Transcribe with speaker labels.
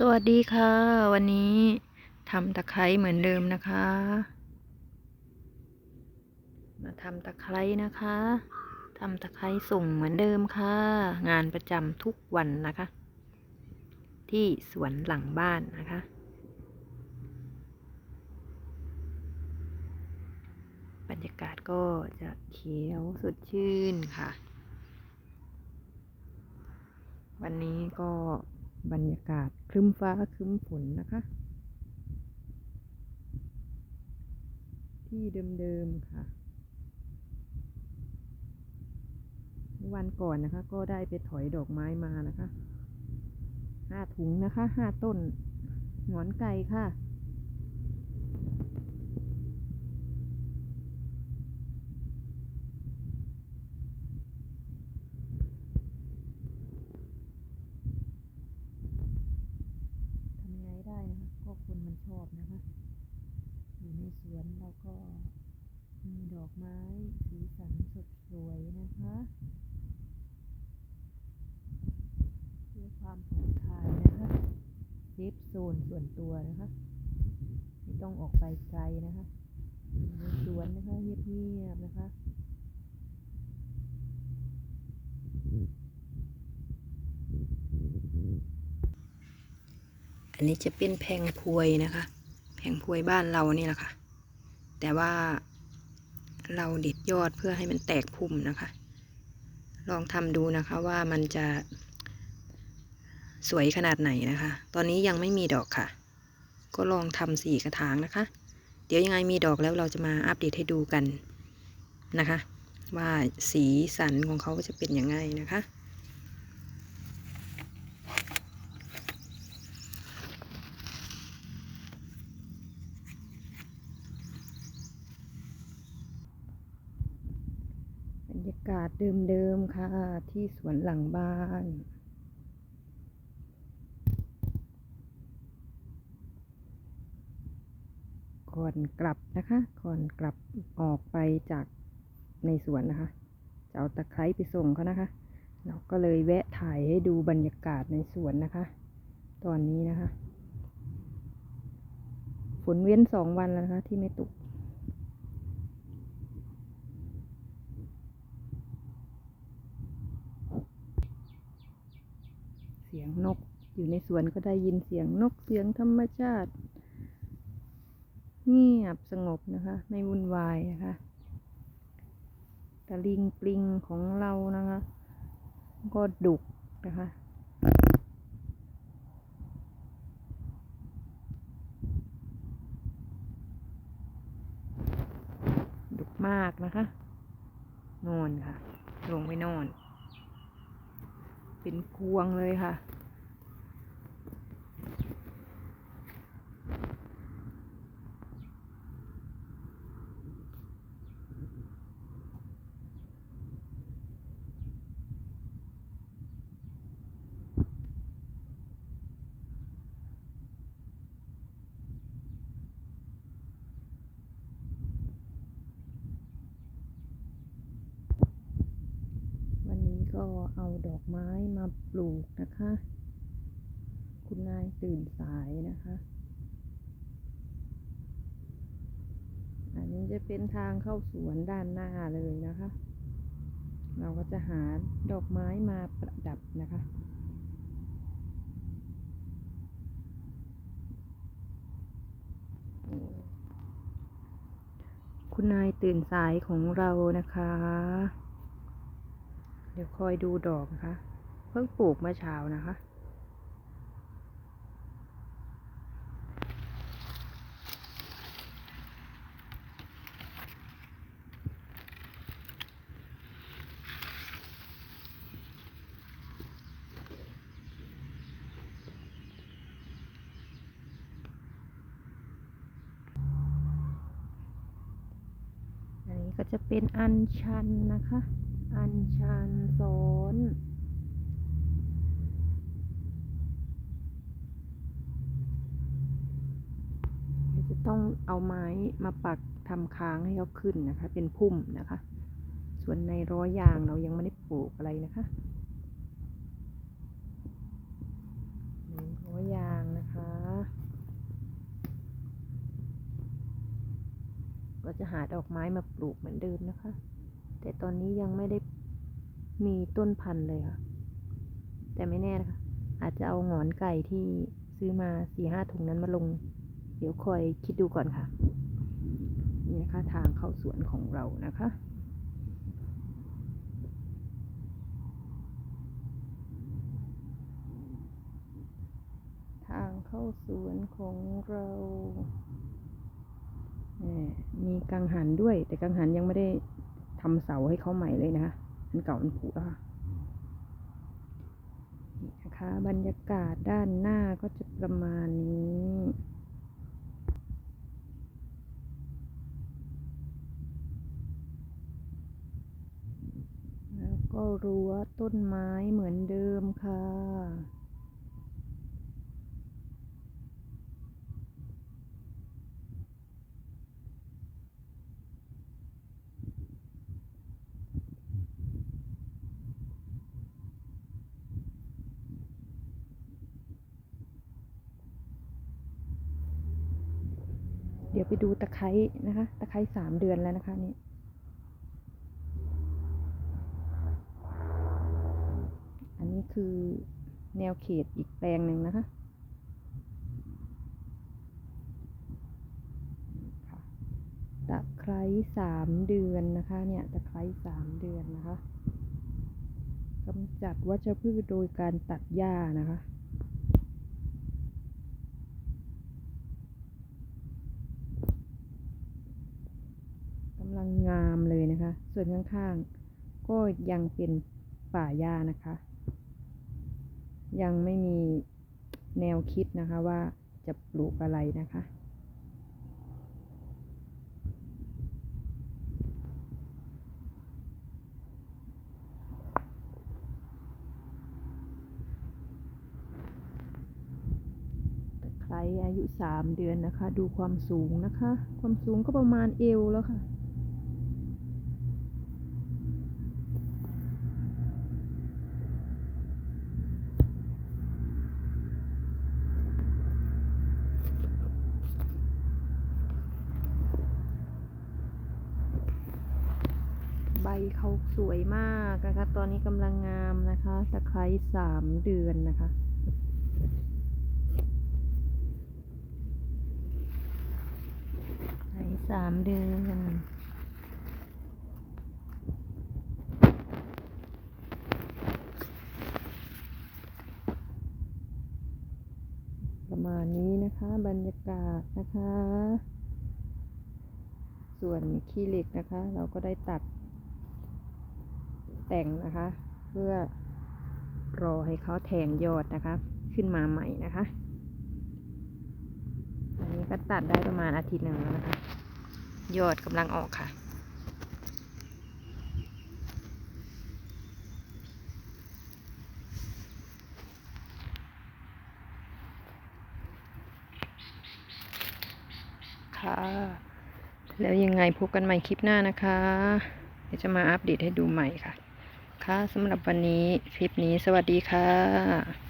Speaker 1: สวัสดีค่ะ วันนี้ทำตะไคร้เหมือนเดิมนะคะ มาทำตะไคร้นะคะทำตะไคร้ส่งเหมือนเดิมค่ะ งานประจำทุกวันนะคะ ที่สวนหลังบ้านนะคะ บรรยากาศก็จะเขียวสดชื่นค่ะ วันนี้ก็บรรยากาศ รึ้มฟ้าครึ้มฝนนะคะ ที่เดิมๆค่ะ วันก่อนนะคะ ก็ได้ไปถอยดอกไม้มานะคะห้าถุงนะคะห้าต้นหงอนไก่ค่ะ ทำไงได้นะคะก็คนมันชอบนะคะ อยู่ ในสวนเราก็มีดอกไม้สีสันสดสวยนะคะเพื่อความผ่อนคลายนะคะเซฟโซนส่วนตัวนะคะ ไม่ต้องออกไปไกลนะคะในสวนนะคะเงียบๆนะคะอันนี้จะเป็นแพงพวยนะคะ งพวยบ้านเรานี่แหละค่ะ แต่ว่าเราเด็ดยอดเพื่อให้มันแตกพุ่มนะคะ ลองทำดูนะคะว่ามันจะสวยขนาดไหนนะคะ ตอนนี้ยังไม่มีดอกค่ะ ก็ลองทำสี่กระถางนะคะ เดี๋ยวยังไงมีดอกแล้วเราจะมาอัปเดตให้ดูกันนะคะ ว่าสีสันของเขาจะเป็นยังไงนะคะ บรรยากาศ เดิมๆค่ะ ที่สวนหลังบ้านก่อนกลับนะคะก่อนกลับออกไปจากในสวนนะคะ จะเอาตะไคร้ไปส่งเขานะคะ เราก็เลยแวะถ่ายให้ดูบรรยากาศในสวนนะคะ ตอนนี้นะคะ ฝนเว้นสองวันแล้วนะคะ ที่ไม่ตก สียงนก อยู่ในสวนก็ได้ยินเสียงนกเสียงธรรมชาติ เงียบสงบนะคะ ไม่วุ่นวายนะคะตะลิงปลิงของเรานะคะ ก็ดุกนะคะดุกมากนะคะ นอนค่ะ ลงไปนอน เป็นพวงเลยค่ะ ก็เอาดอกไม้มาปลูกนะคะ คุณนายตื่นสายนะคะ อันนี้จะเป็นทางเข้าสวนด้านหน้าเลยนะคะ เราก็จะหาดอกไม้มาประดับนะคะคุณนายตื่นสายของเรานะคะ เดี๋ยวคอยดูดอกนะคะ เพิ่งปลูกเมื่อเช้านะคะ อันนี้ก็จะเป็นอัญชันนะคะันชันซ้อนจะต้องเอาไม้มาปักทำค้างให้เขาขึ้นนะคะ เป็นพุ่มนะคะ ส่วนในร้อยยางเรายังไม่ได้ปลูกอะไรนะคะร้อยยางนะคะ ก็จะหาดอกไม้มาปลูกเหมือนเดิมนะคะ แต่ตอนนี้ยังไม่ได้ มีต้นพันธุ์เลยค่ะ แต่ไม่แน่นะคะ อาจจะเอาหงอนไก่ที่ซื้อมาสี่ห้าถุงนั้นมาลง เดี๋ยวคอยคิดดูก่อนค่ะ นี่นะคะทางเข้าสวนของเรานะคะทางเข้าสวนของเราแหมมีกังหันด้วย แต่กังหันยังไม่ได้ทำเสาให้เขาใหม่เลยนะคะ อันเก่ามันผุแล้วค่ะนี่นะคะบรรยากาศด้านหน้าก็จะประมาณนี้แล้วก็รั้วต้นไม้เหมือนเดิมค่ะ ยวไปดูตะไคร้นะคะ ตะไคร้สามเดือนแล้วนะคะนี่อันนี้คือแนวเขตอีกแปลงหนึ่งนะคะค่ะตะไคร้สามเดือนนะคะเนี่ยตะไคร้สามเดือนนะคะกำจัดวัชพืชโดยการตัดหญ้านะคะ ลังงามเลยนะคะ ส่วนข้างๆ ก็ยังเป็นป่าหญ้านะคะ ยังไม่มีแนวคิดนะคะว่าจะปลูกอะไรนะคะ ตะไคร้อายุสามเดือนนะคะ ดูความสูงนะคะ ความสูงก็ประมาณเอวแล้วค่ะ ใบเขาสวยมากนะคะ ตอนนี้กำลังงามนะคะตะไคร้สามเดือนนะคะไข่สามเดือนประมาณนี้นะคะบรรยากาศนะคะ ส่วนขี้เหล็กนะคะ เราก็ได้ตัด แต่งนะคะ เพื่อรอให้เขาแทงยอดนะคะ ขึ้นมาใหม่นะคะ อันนี้ก็ตัดได้ประมาณอาทิตย์หนึ่งแล้วนะคะ ยอดกำลังออกค่ะค่ะแล้วยังไงพบกันใหม่คลิปหน้านะคะ เดี๋ยวจะมาอัปเดตให้ดูใหม่ค่ะะคะสำหรับวันนี้คลิปนี้สวัสดีค่ะ